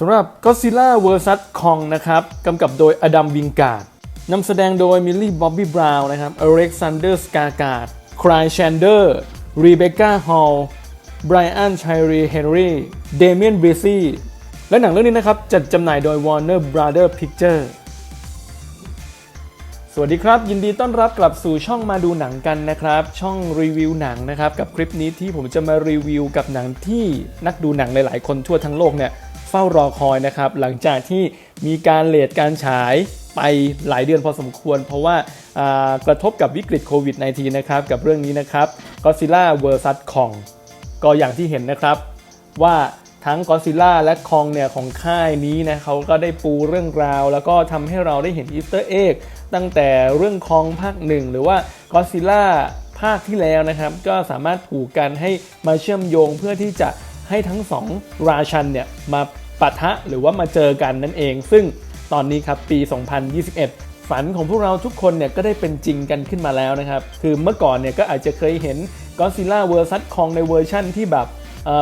สำหรับ Godzilla vs Kong นะครับกำกับโดยอดัมวิงการ์ดนำแสดงโดยมิลลี่บ๊อบบี้บราวน์นะครับอเล็กซานเดอร์สกาการ์ดครายแชนเดอร์รีเบคก้าฮอลไบรอันชัยรีเฮนรี่เดเมียนเบซี่และหนังเรื่องนี้นะครับ จัดจำหน่ายโดย Warner Brother Picture สวัสดีครับ ยินดีต้อนรับกลับสู่ช่องมาดูหนังกันนะครับ ช่องรีวิวหนังนะครับ กับคลิปนี้ที่ผมจะมารีวิวกับหนังที่นักดูหนังหลาย ๆ คนทั่วทั้งโลกเนี่ย เฝ้ารอคอยนะครับ หลังจากที่มีการเลทการฉายไปหลายเดือนพอสมควร เพราะว่ากระทบกับวิกฤตโควิด -19 นะครับ กับเรื่องนี้นะครับ Godzilla vs Kong ก็อย่างที่เห็นนะครับว่าทั้ง Godzilla และ Kong เนี่ยของค่ายนี้นะเขาก็ได้ปูเรื่องราว แล้วก็ทำให้เราได้เห็นอีสเตอร์เอ็กตั้งแต่เรื่อง Kong ภาคหนึ่งหรือว่า Godzilla ภาคที่แล้วนะครับ ก็สามารถผูกกันให้มาเชื่อมโยงเพื่อที่จะให้ทั้งสองราชันเนี่ยมา ปะทะหรือว่ามาเจอกันนั่นเอง ซึ่งตอนนี้ครับปี 2021 ฝันของพวกเราทุกคนเนี่ยก็ได้เป็นจริงกันขึ้นมาแล้วนะครับ คือเมื่อก่อนเนี่ยก็อาจจะเคยเห็น Godzilla vs Kong ในเวอร์ชั่นที่แบบ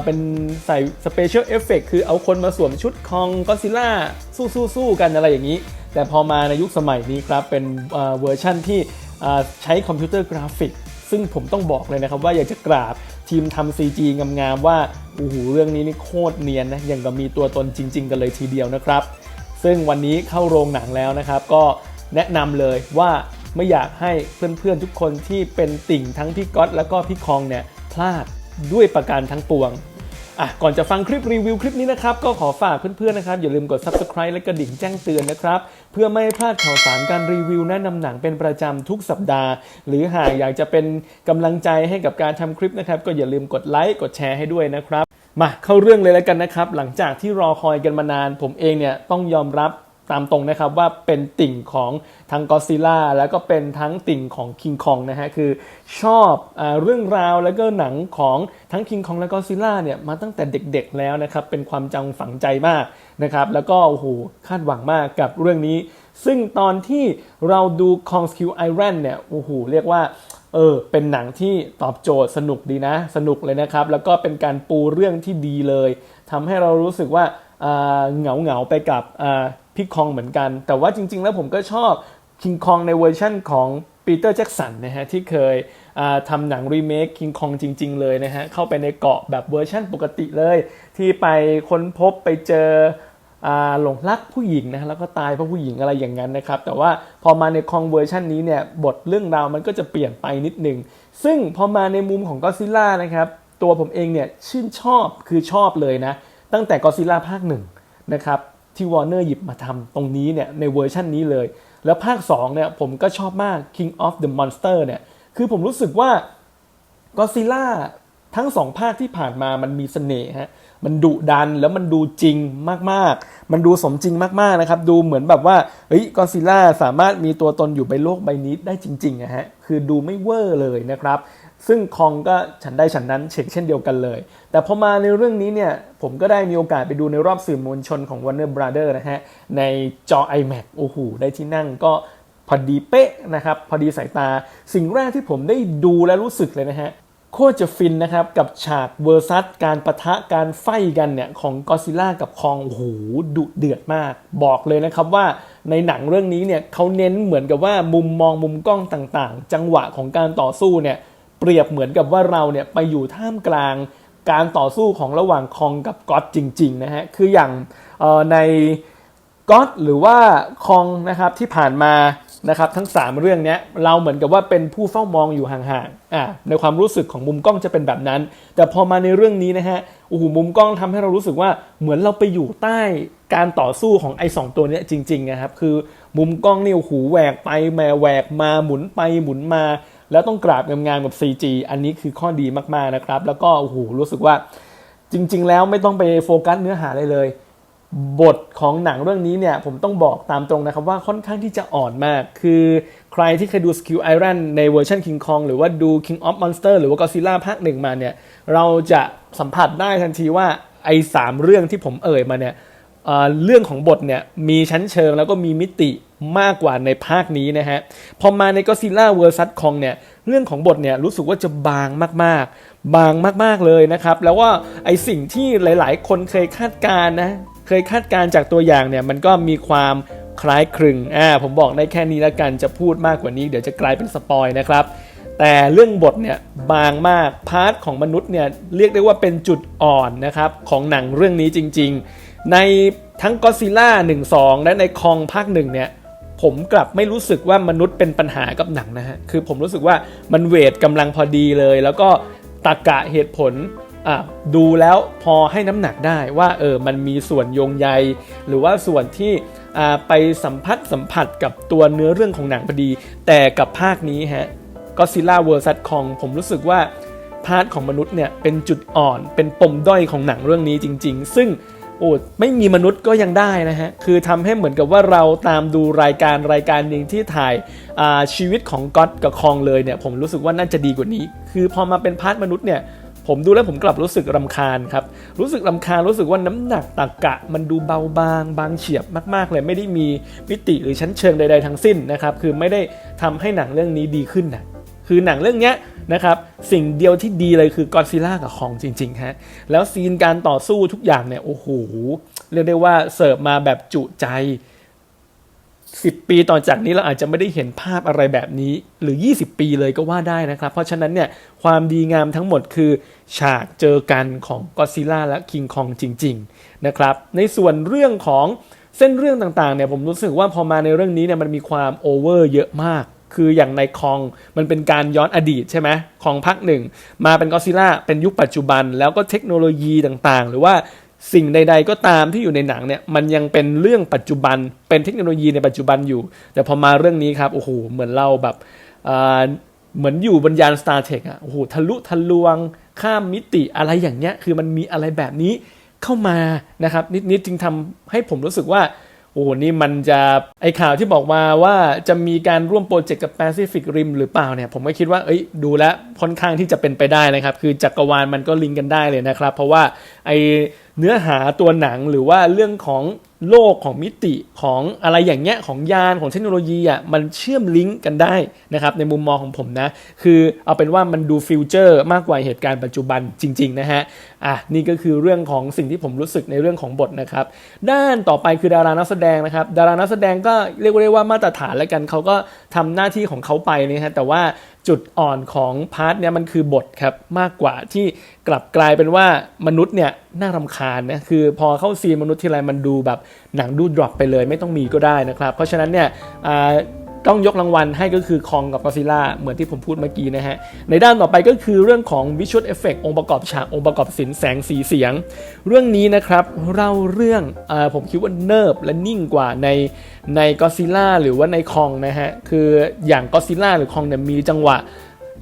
เป็นใส่สเปเชียลเอฟเฟกคือเอาคนมาสวมชุดคองก็ซิล่าสู้สู้สู้กันอะไรอย่างนี้ แต่พอมาในยุคสมัยนี้ครับ เป็นเวอร์ชั่นที่ใช้คอมพิวเตอร์กราฟิก ซึ่งผมต้องบอกเลยนะครับว่าอยากจะกราบ ทีมทำ CG งามๆว่าโอ้โหเรื่องนี้นี่โคตรเนียนนะยังกับมีตัวตนจริง ๆ กันเลยทีเดียวนะครับ ซึ่งวันนี้เข้าโรงหนังแล้วนะครับ ก็แนะนำเลยว่าไม่อยากให้เพื่อนๆทุกคนที่เป็นติ่งทั้งพี่ก๊อตแล้วก็พี่คองเนี่ยพลาดด้วยประการทั้งปวง อะก่อนจะฟังคลิปรีวิวคลิปนี้นะครับ ก็ขอฝากเพื่อนๆนะครับ อย่าลืมกด subscribe และกระดิ่งแจ้งเตือนนะครับ เพื่อไม่ให้พลาดข่าวสารการรีวิวแนะนำหนังเป็นประจำทุกสัปดาห์ หรือหากอยากจะเป็นกำลังใจให้กับการทำคลิปนะครับ ก็อย่าลืมกดไลค์กดแชร์ให้ด้วยนะครับ มาเข้าเรื่องเลยแล้วกันนะครับ หลังจากที่รอคอยกันมานาน ผมเองเนี่ยต้องยอมรับ ตามตรงนะครับว่าเป็นติ่งของทั้งก็ซิล่าแล้วก็เป็นทั้งติ่งของคิงคองนะฮะคือชอบอเรื่องราวแล้วก็หนังของทั้งคิงคองและก็ซิล่าเนี่ยมาตั้งแต่เด็กๆแล้วนะครับเป็นความจำฝังใจมากนะครับแล้วก็โอ้โหคาดหวังมากกับเรื่องนี้ ซึ่งตอนที่เราดูคองสคิวไอรอนเนี่ยโอ้โหเรียกว่าเออเป็นหนังที่ตอบโจทย์สนุกดีนะ สนุกเลยนะครับ แล้วก็เป็นการปูเรื่องที่ดีเลยทำให้เรารู้สึกว่า เหงาเหงาๆไปกับพี่คองเหมือนกัน แต่ว่าจริง ๆ แล้วผมก็ชอบคิงคองในเวอร์ชั่นของปีเตอร์แจ็กสันนะฮะที่เคยอ่าทำหนังรีเมคคิงคองจริง ๆ เลยนะฮะเข้าไปในเกาะแบบเวอร์ชั่นปกติเลย ที่ไปค้นพบไปเจอหลงรักผู้หญิงนะแล้วก็ตายเพราะผู้หญิงอะไรอย่างนั้นนะครับ แต่ว่าพอมาในคองเวอร์ชันนี้เนี่ยบทเรื่องราวมันก็จะเปลี่ยนไปนิดนึง ซึ่งพอมาในมุมของก็ซิล่านะครับตัวผมเองเนี่ยชื่นชอบคือชอบเลยนะ ตั้งแต่ก็ซิล่าภาคหนึ่งนะครับที่วอร์เนอร์หยิบมาทำตรงนี้เนี่ยในเวอร์ชันนี้เลย แล้วภาค2เนี่ยผมก็ชอบมาก King of the Monster เนี่ยคือผมรู้สึกว่าก็ซิล่าทั้งสองภาคที่ผ่านมามันมีเสน่ห์ฮะมันดุดันแล้วมันดูจริงมากๆ มันดูสมจริงมากๆนะครับ ดูเหมือนแบบว่าเฮ้ยก็ซิล่าสามารถมีตัวตนอยู่ในโลกใบนี้ได้จริงๆนะฮะคือดูไม่เวอร์เลยนะครับ ซึ่งคองก็ฉันได้ฉันนั้นเช่นเช่นเดียวกันเลย แต่พอมาในเรื่องนี้เนี่ย ผมก็ได้มีโอกาสไปดูในรอบสื่อมวลชนของ Warner Brother นะฮะ ในจอ iMac โอ้โหได้ที่นั่งก็พอดีเป๊ะนะครับ พอดีสายตา สิ่งแรกที่ผมได้ดูและรู้สึกเลยนะฮะ โคตรจะฟินนะครับ กับฉากเวอร์ซัสการประทะการไฟกันเนี่ย ของกอซิล่ากับคองโอ้โหดุเดือดมาก บอกเลยนะครับว่าในหนังเรื่องนี้เนี่ยเขาเน้นเหมือนกับว่ามุมมองมุมกล้องต่างๆ จังหวะของการต่อสู้เนี่ย เปรียบเหมือนกับว่าเราเนี่ยไปอยู่ท่ามกลางการต่อสู้ของระหว่างคองกับก็อตจริงๆนะฮะคืออย่างในก็อตหรือว่าคองนะครับที่ผ่านมานะครับทั้ง 3 เรื่องเนี้ยเราเหมือนกับว่าเป็นผู้เฝ้ามองอยู่ห่างๆอ่าในความรู้สึกของมุมกล้องจะเป็นแบบนั้น แต่พอมาในเรื่องนี้นะฮะโอ้โหมุมกล้องทำให้เรารู้สึกว่าเหมือนเราไปอยู่ใต้การต่อสู้ของไอ้สองตัวเนี้ยจริงๆนะครับคือมุมกล้องนี่โอ้โหแหวกไปแมแหวกมาหมุนไปหมุนมา แล้วต้องกราบงามๆกับ CG อันนี้คือข้อดีมากๆนะครับ แล้วก็โอ้โหรู้สึกว่าจริง ๆ แล้วไม่ต้องไปโฟกัสเนื้อหาเลยเลย บทของหนังเรื่องนี้เนี่ยผมต้องบอกตามตรงนะครับว่าค่อนข้างที่จะอ่อนมาก คือใครที่เคยดู Skill Iron ในเวอร์ชัน King Kong หรือว่าดู King of Monster หรือว่า Godzilla ภาคหนึ่งมาเนี่ย เราจะสัมผัสได้ทันทีว่าไอ้สามเรื่องที่ผมเอ่ยมาเนี่ย เรื่องของบทเนี่ยมีชั้นเชิงแล้วก็มีมิติมากกว่าในภาคนี้นะฮะ พอมาใน Godzilla vs Kong เนี่ยเรื่องของบทเนี่ยรู้สึกว่าจะบางมากๆ บางมากๆเลยนะครับ แล้วว่าไอสิ่งที่หลายๆ คนเคยคาดการณ์นะเคยคาดการณ์จากตัวอย่างเนี่ยมันก็มีความคล้ายคลึงอ่าผมบอกได้แค่นี้แล้วกันจะพูดมากกว่านี้เดี๋ยวจะกลายเป็นสปอยนะครับแต่เรื่องบทเนี่ยบางมากพาร์ทของมนุษย์เนี่ยเรียกได้ว่าเป็นจุดอ่อนนะครับของหนังเรื่องนี้จริง ๆ ในทั้งก็ซิล่า1 2 และในคองภาคหนึ่งเนี่ยผมกลับไม่รู้สึกว่ามนุษย์เป็นปัญหากับหนังนะฮะ คือผมรู้สึกว่ามันเวทกำลังพอดีเลย แล้วก็ตรกกะเหตุผลอะดูแล้วพอให้น้ำหนักได้ว่าเออมันมีส่วนโยงใย หรือว่าส่วนที่อ่าไปสัมผัสสัมผัสกับตัวเนื้อเรื่องของหนังพอดี แต่กับภาคนี้ฮะก็ซิล่าเวอร์ซัสคองผมรู้สึกว่าพาร์ทของมนุษย์เนี่ยเป็นจุดอ่อนเป็นปมด้อยของหนังเรื่องนี้จริง ๆ ซึ่ง โอ้ไม่มีมนุษย์ก็ยังได้นะฮะ คือทำให้เหมือนกับว่าเราตามดูรายการรายการหนึ่งที่ถ่ายาชีวิตของก๊อตกับคองเลยเนี่ยผมรู้สึกว่าน่าจะดีกว่านี้ คือพอมาเป็นพาร์ทมนุษย์เนี่ยผมดูแล้วผมกลับรู้สึกรำคาญครับ รู้สึกรำคาญรู้สึกว่าน้ำหนักตักกะ มันดูเบาบาง บางเฉียบมากๆเลยไม่ได้มีมิติหรือชั้นเชิงใด ๆทั้งสิ้นนะครับคือไม่ได้ทำให้หนังเรื่องนี้ดีขึ้นนะคือหนังเรื่องเนี้ย นะครับสิ่งเดียวที่ดีเลยคือก็อดซิล่ากับคองจริงๆฮะแล้วซีนการต่อสู้ทุกอย่างเนี่ยโอ้โหเรียกได้ว่าเสิร์ฟมาแบบจุใจ 10 ปีต่อจากนี้เราอาจจะไม่ได้เห็นภาพอะไรแบบนี้ หรือ 20 ปีเลยก็ว่าได้นะครับ เพราะฉะนั้นเนี่ยความดีงามทั้งหมดคือ ฉากเจอกันของก็ซิล่าและคิงคองจริงๆนะครับในส่วนเรื่องของเส้นเรื่องต่างๆเนี่ยผมรู้สึกว่าพอมาในเรื่องนี้เนี่ยมันมีความโอเวอร์เยอะมาก คืออย่างในคองมันเป็นการย้อนอดีตใช่ไหมของภาคหนึ่งมาเป็นก็ซิล่าเป็นยุคปัจจุบัน แล้วก็เทคโนโลยีต่างๆ หรือว่าสิ่งใด ๆ ก็ตามที่อยู่ในหนังเนี่ยมันยังเป็นเรื่องปัจจุบันเป็นเทคโนโลยีในปัจจุบันอยู่ แต่พอมาเรื่องนี้ครับโอ้โหเหมือนเราแบบเหมือนอยู่บนยาน Star Trek อะโอ้โหทะลุทะลวง ข้ามมิติอะไรอย่างเงี้ยคือมันมีอะไรแบบนี้เข้ามานะครับนิดๆจึงทำให้ผมรู้สึกว่า โอ้โหนี่มันจะไอข่าวที่บอกมาว่าจะมีการร่วมโปรเจกต์กับ Pacific Rim หรือเปล่าเนี่ย ผมก็คิดว่าเอ้ยดูแล้วค่อนข้างที่จะเป็นไปได้นะครับ คือจักรวาลมันก็ลิงก์กันได้เลยนะครับ เพราะว่าไอ เนื้อหาตัวหนังหรือว่าเรื่องของโลกของมิติของอะไรอย่างเงี้ยของยานของเทคโนโลยีอะมันเชื่อมลิงก์กันได้นะครับในมุมมองของผมนะ คือเอาเป็นว่ามันดูฟิวเจอร์มากกว่าเหตุการณ์ปัจจุบันจริง ๆ นะฮะอะนี่ก็คือเรื่องของสิ่งที่ผมรู้สึกในเรื่องของบทนะครับ ด้านต่อไปคือดารานักแสดงนะครับ ดารานักแสดงก็เรียกได้ว่ามาตรฐานแล้วกันเขาก็ ทำหน้าที่ของเขาไปนะฮะแต่ว่าจุดอ่อนของพาร์ทเนี้ยมันคือบทครับมากกว่าที่กลับกลายเป็นว่ามนุษย์เนี่ยน่ารำคาญนะคือพอเข้าซีนมนุษย์ทีไรมันดูแบบหนังดูดรอปไปเลย ไม่ต้องมีก็ได้นะครับ เพราะฉะนั้นเนี่ย ต้องยกรางวัลให้ก็คือคองกับกอซิล่าเหมือนที่ผมพูดเมื่อกี้นะฮะ ในด้านต่อไปก็คือเรื่องของวิชวลเอฟเฟกองค์ประกอบฉากองค์ประกอบสินแสงสีเสียง เรื่องนี้นะครับเล่าเรื่องอาผมคิดว่าเนิบและนิ่งกว่าในในกอซิล่าหรือว่าในคองนะฮะ คืออย่างกอซิล่าหรือคองเนี่ยมีจังหวะ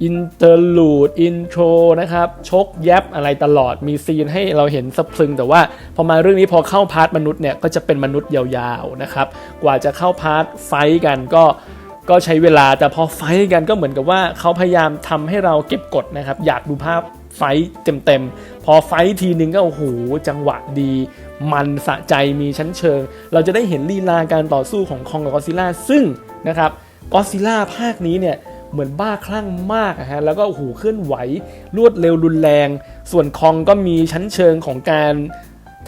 อินเตอร์ลูดอินโทรนะครับชกแยบอะไรตลอดมีซีนให้เราเห็นสะพรึง แต่ว่าพอมาเรื่องนี้พอเข้าพาร์ทมนุษย์เนี่ยก็จะเป็นมนุษย์ยาวๆนะครับกว่าจะเข้าพาร์ทไฟกันก็ก็ใช้เวลาแต่พอไฟกันก็เหมือนกับว่าเขาพยายามทำให้เราเก็บกดนะครับ อยากดูภาพไฟเต็มๆ พอไฟท์ทีนึงก็โอ้โหจังหวะดี มันสะใจมีชั้นเชิง เราจะได้เห็นลีลาการต่อสู้ของคองกับกอซิล่าซึ่งนะครับกอซิล่าภาคนี้เนี่ย เหมือนบ้าคลั่งมากอะฮะแล้วก็โอ้โหเคลื่อนไหวรวดเร็วรุนแรง ส่วนคองก็มีชั้นเชิงของการ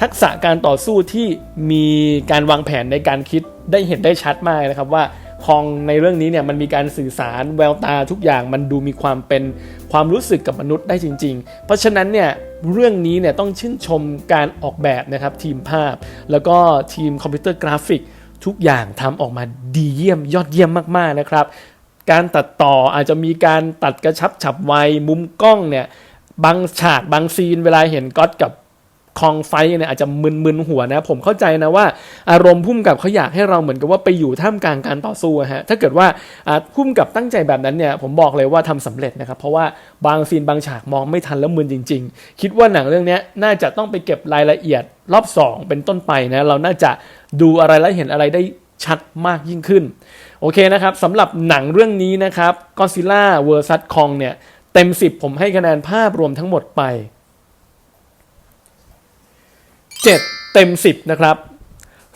ทักษะการต่อสู้ที่มีการวางแผนในการคิดได้เห็นได้ชัดมากนะครับว่าคองในเรื่องนี้เนี่ยมันมีการสื่อสารแววตาทุกอย่างมันดูมีความเป็นความรู้สึกกับมนุษย์ได้จริง ๆ เพราะฉะนั้นเนี่ยเรื่องนี้เนี่ยต้องชื่นชมการออกแบบนะครับทีมภาพ แล้วก็ทีมคอมพิวเตอร์กราฟิก ทุกอย่างทำออกมาดีเยี่ยมยอดเยี่ยมมากๆนะครับ การตัดต่ออาจจะมีการตัดกระชับฉับไวมุมกล้องเนี่ยบางฉากบางซีนเวลาเห็นก๊อตกับคองไฟเนี่ยอาจจะมึนๆหัวนะ ผมเข้าใจนะว่า อารมณ์พุ่มกับเขาอยากให้เราเหมือนกับว่าไปอยู่ท่ามกลางการต่อสู้ฮะถ้าเกิดว่าพุ่มกับตั้งใจแบบนั้นเนี่ยผมบอกเลยว่าทำสำเร็จนะครับ เพราะว่าบางซีนบางฉากมองไม่ทันแล้วมึนจริง ๆ คิดว่าหนังเรื่องนี้น่าจะต้องไปเก็บรายละเอียดรอบ 2 เป็นต้นไปนะเราน่าจะดูอะไรและเห็นอะไรได้ ชัดมากยิ่งขึ้น โอเคนะครับสำหรับหนังเรื่องนี้นะครับ Godzilla vs Kong เนี่ย เต็ม 10 ผมให้คะแนนภาพรวมทั้งหมดไป 7 เต็ม 10 นะครับ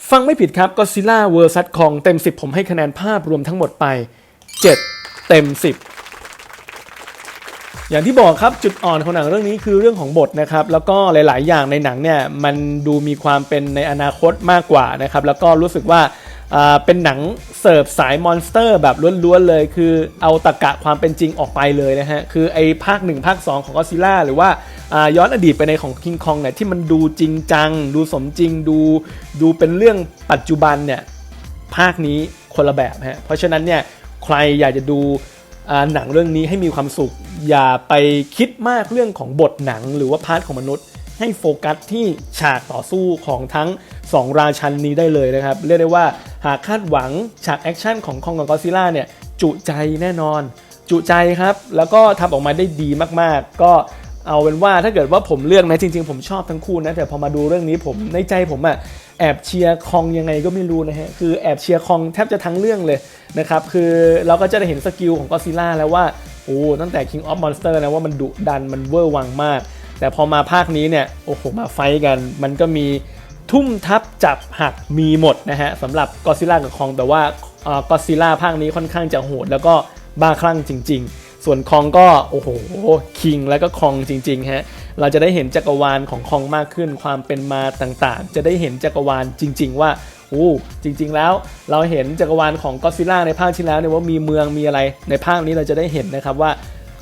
ฟังไม่ผิดครับ Godzilla vs Kong เต็ม 10 ผมให้คะแนนภาพรวมทั้งหมดไป 7 เต็ม 10อย่างที่บอกครับจุดอ่อนของหนังเรื่องนี้คือเรื่องของบทนะครับแล้วก็หลาย ๆ อย่างในหนังเนี่ยมันดูมีความเป็นในอนาคตมากกว่านะครับแล้วก็รู้สึกว่า เป็นหนังเสิร์ฟสายมอนสเตอร์แบบล้วนๆเลยคือเอาตะกะความเป็นจริงออกไปเลยนะฮะ คือไอ้ภาค 1 ภาค 2 ของก็ซิล่าหรือว่าย้อนอดีตไปในของคิงคองเนี่ยที่มันดูจริงจัง ดูสมจริงดูดูเป็นเรื่องปัจจุบันเนี่ยภาคนี้คนละแบบฮะ เพราะฉะนั้นเนี่ยใครอยากจะดูอ่าหนังเรื่องนี้ให้มีความสุข อย่าไปคิดมากเรื่องของบทหนังหรือว่าพาร์ทของมนุษย์ ให้โฟกัสที่ฉากต่อสู้ของทั้ง 2 ราชันนี้ได้เลยนะครับ เรียกได้ว่าหากคาดหวังฉากแอคชั่นของคองกับกอซิล่าเนี่ยจุใจแน่นอน จุใจครับ แล้วก็ทำออกมาได้ดีมากๆ ก็เอาเป็นว่าถ้าเกิดว่าผมเลือกนะจริง ๆ ผมชอบทั้งคู่นะ แต่พอมาดูเรื่องนี้ผมในใจผมอะแอบเชียร์คองยังไงก็ไม่รู้นะฮะ คือแอบเชียร์คองแทบจะทั้งเรื่องเลยนะครับ คือเราก็จะได้เห็นสกิลของก็ซิล่าแล้วว่า โอ้ตั้งแต่ King of Monster นะว่ามันดุดันมันเวอร์วังมาก แต่พอมาภาคนี้เนี่ย โอ้โห มาไฟกัน มันก็มี ทุ่มทับจับหักมีหมดนะฮะสำหรับก็ซิล่ากับคองแต่ว่าก็ซิล่าภาคนี้ค่อนข้างจะโหดแล้วก็บ้าคลั่งจริง ๆ ส่วนคองก็โอ้โหคิงแล้วก็คองจริงๆฮะเราจะได้เห็นจักรวาลของคองมากขึ้นความเป็นมาต่างๆ จะได้เห็นจักรวาลจริง ๆ ว่าโอ้จริง ๆ แล้วเราเห็นจักรวาลของก็ซิล่าในภาคที่แล้วเนี่ยว่ามีเมืองมีอะไรในภาคนี้เราจะได้เห็นนะครับว่า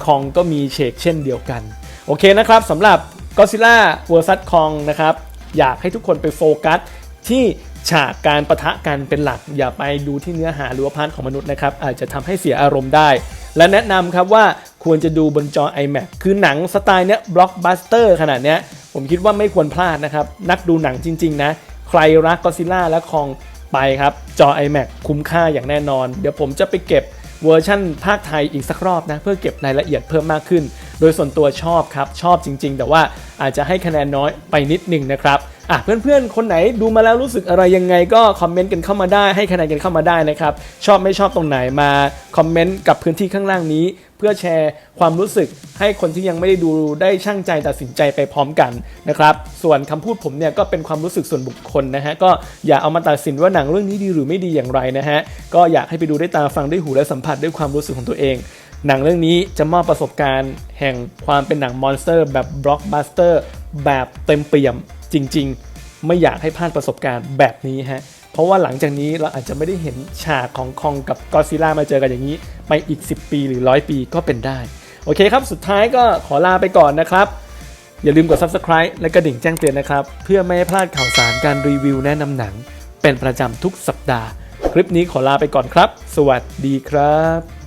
คองก็มีเฉกเช่นเดียวกัน โอเคนะครับสำหรับ Godzilla vs Kong นะครับ อยากให้ทุกคนไปโฟกัสที่ฉากการประทะกันเป็นหลัก อย่าไปดูที่เนื้อหาหรือว่าพาร์ทของมนุษย์นะครับ อาจจะทำให้เสียอารมณ์ได้ และแนะนำครับว่าควรจะดูบนจอ iMac คือหนังสไตล์เนี้ยบล็อกบัสเตอร์ขนาดเนี้ยผมคิดว่าไม่ควรพลาดนะครับ นักดูหนังจริง ๆ นะ ใครรักก็ซิล่าและคองไปครับ จอ iMac คุ้มค่าอย่างแน่นอน เดี๋ยวผมจะไปเก็บเวอร์ชั่นภาคไทยอีกสักรอบนะ เพื่อเก็บรายละเอียดเพิ่มมากขึ้น โดยส่วนตัวชอบครับ ชอบจริง ๆ แต่ว่าอาจจะให้คะแนนน้อยไปนิดหนึ่งนะครับอะเพื่อนๆ คนไหนดูมาแล้วรู้สึกอะไรยังไงก็คอมเมนต์กันเข้ามาได้ให้คะแนนกันเข้ามาได้นะครับ ชอบไม่ชอบตรงไหนมาคอมเมนต์กับพื้นที่ข้างล่างนี้ เพื่อแชร์ความรู้สึกให้คนที่ยังไม่ได้ดูได้ช่างใจตัดสินใจไปพร้อมกันนะครับ ส่วนคำพูดผมเนี่ยก็เป็นความรู้สึกส่วนบุคคลนะฮะก็อย่าเอามาตัดสินว่าหนังเรื่องนี้ดีหรือไม่ดีอย่างไรนะฮะก็อยากให้ไปดูด้วยตาฟังด้วยหูและสัมผัสด้วยความรู้สึกของตัวเอง หนังเรื่องนี้จะมอบประสบการณ์แห่งความเป็นหนังมอนสเตอร์ แบบบล็อกบัสเตอร์แบบเต็มเปี่ยมจริง ๆ ไม่อยากให้พลาดประสบการณ์แบบนี้ฮะเพราะว่าหลังจากนี้เราอาจจะไม่ได้เห็นฉากของคองกับกอซิล่ามาเจอกันอย่างนี้ ไปอีก 10 ปีหรือ 100 ปีก็เป็นได้ โอเคครับ สุดท้ายก็ขอลาไปก่อนนะครับ อย่าลืมกด subscribe และกระดิ่งแจ้งเตือนนะครับ เพื่อไม่ให้พลาดข่าวสารการรีวิวแนะนำหนัง เป็นประจำทุกสัปดาห์ คลิปนี้ขอลาไปก่อนครับ สวัสดีครับ